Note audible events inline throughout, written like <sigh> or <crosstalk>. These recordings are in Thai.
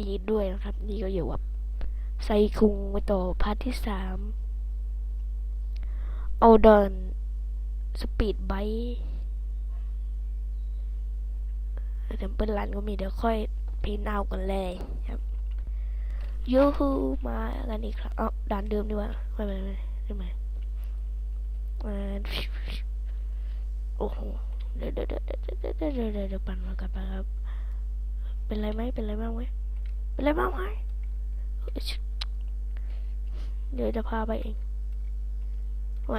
ดีด้วยนะครับ นี่ก็อยู่แบบไซคุงไปต่อพาร์ทที่สามเอาเดินสปีดไบค์เทมเปิลรันก็มีเดี๋ยวค่อยพินเอากันเลยครับยูฮูมากันอีกครับเอาด่านเดิมดีกว่าไม่ไม่ไม่ไม่ไมโอ้โหเดี๋ยวเดี๋ยวเดี๋ยวเดี๋ยวเดี๋ยวเดี๋ยวปั่นมากันไปครับเป็นไรไหมเป็นไรบ้างไหม เป็นไรบ้างไหมเดี๋ยวจะพาไปเองแหว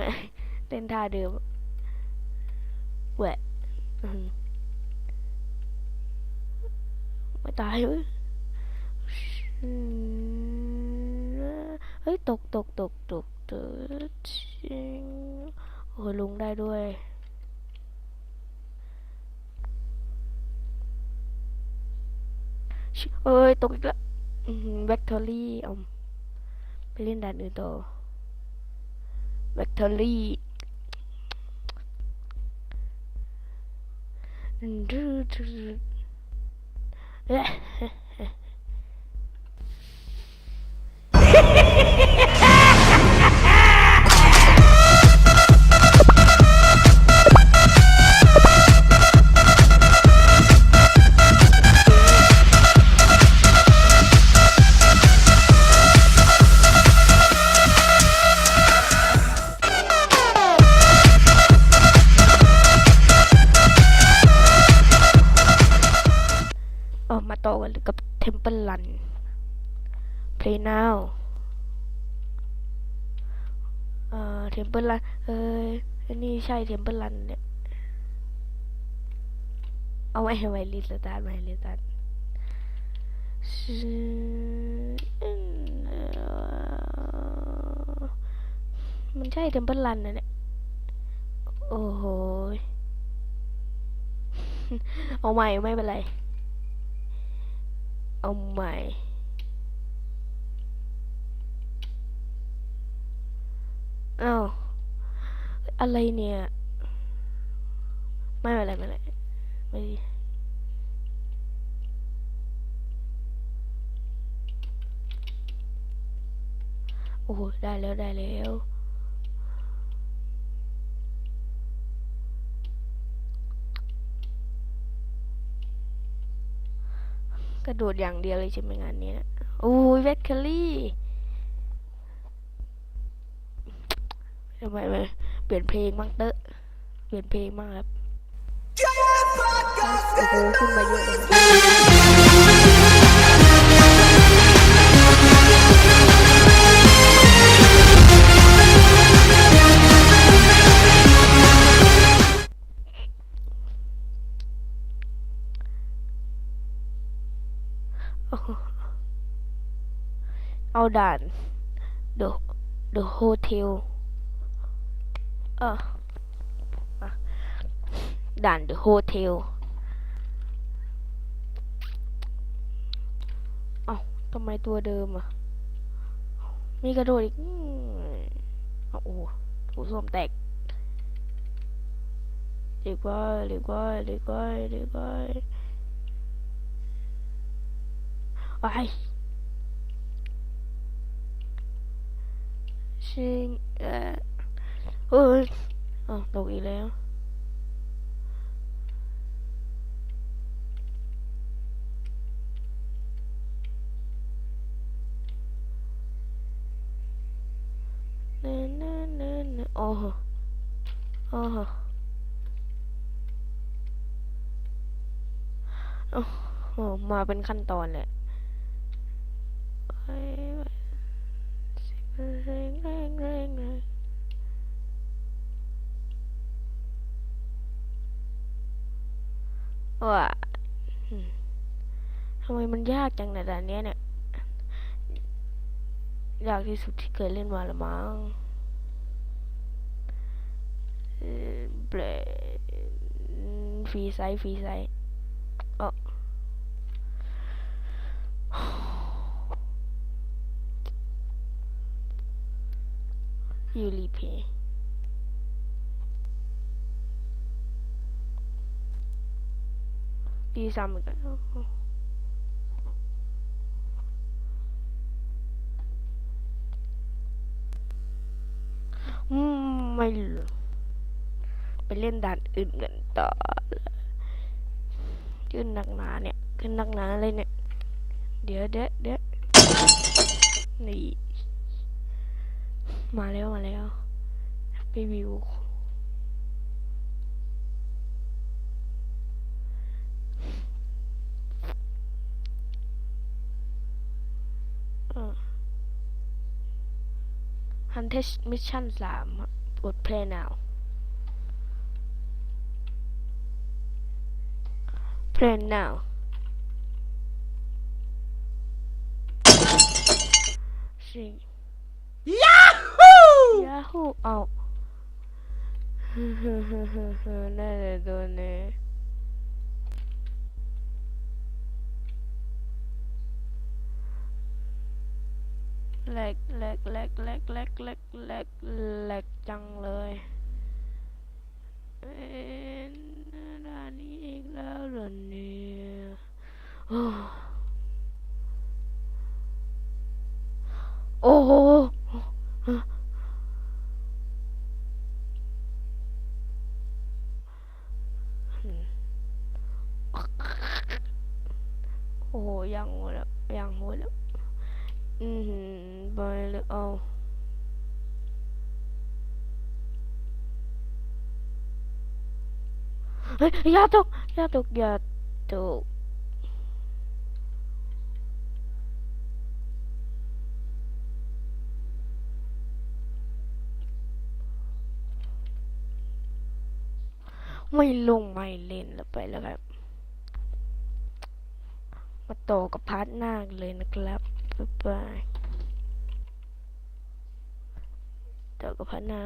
เต้นท่าเดิมแหวไม่ตายเว้ยอืมเฮ้ย ตกตกตกตกตกชิงโอ้ยลุงได้ด้วย ชิ เอ้ย ตกอีกแล้วแบคทอรี่เอาไปเล่นด่านอื่นต่อแบคทอรี่ดูดื้ Play now เอ่อ Temple Run เอ้ยนนี้ใช่ Temple Run เนี่ยเอาไว้ไว้รีสตาร์ทไว้รีสตาร์ทซึ่งมันใช่ Temple Run นนะเนี่ย โอ้โห เอาใหม่ไม่เป็นไร เอาใหม่ อ้าว อะไรเนี่ย ไม่เป็นไรไม่เป็นไรไม่โอ้ได้แล้วได้แล้ว กระโดดอย่างเดียวเลยใช่ไหมงานนี้นะโอ้ยเวทเคลลี่ทำไมไม่เปลี่ยนเพลงบ้างเตอะเปลี่ยนเพลงบ้างครับโอ้โหขึ้นมาเยอะเลย เอาด่าน the the hotel เออด่าน the hotel เอ้าทำไมตัวเดิมอะ มีกระโดดอีกเอาโอ้โหถูส้วมแตกเรียกว่าเรียกว่าเรียกว่าเรียกว่าไอาย ชิงเออเฮ้ยอ้าวตกอีกแล้วนะนะนะนโอ้โหโอ้โหโอ้โห มาเป็นขั้นตอนเลยไปไปแรงแรงแรงแรง ว้าทำไมมันยากจังในด่านนี้เนี่ย ยากที่สุดที่เคยเล่นมาละมั้งเบรฟรีไซฟรีไซส์เออยูรีเพย์ ตีซ้ำอีกแล้วไม่ไปเล่นด่านอื่นกันต่อขึ้นนักหนาเนี่ย ขึ้นนักหนาเลยเนี่ย เดี๋ยวเดี๋เดี๋นี่ มาแล้วมาแล้ว ไปวิว And this mission slam would play now. Play now. See. Yahoo! Yahoo! Oh. <laughs> แหลกแหลกแหลกแหลกแหลกแหลกแหลกแหลกจังเลยเอ็นด้านนี้อีกแล้วเหรอเนี่ยโอ้โอ้โหโอ้โหยังหัวแล้วยังหัวแล้ว อือ หือไปเลยเอา เฮ้ยอย่าตกอย่าตกอย่าตกไม่ลงไม่เล่นแล้วไปแล้วครับ มาต่อกับพาร์ทหน้ากันเลยนะครับ บ๊ายบาย เดี๋ยก็พัฒนา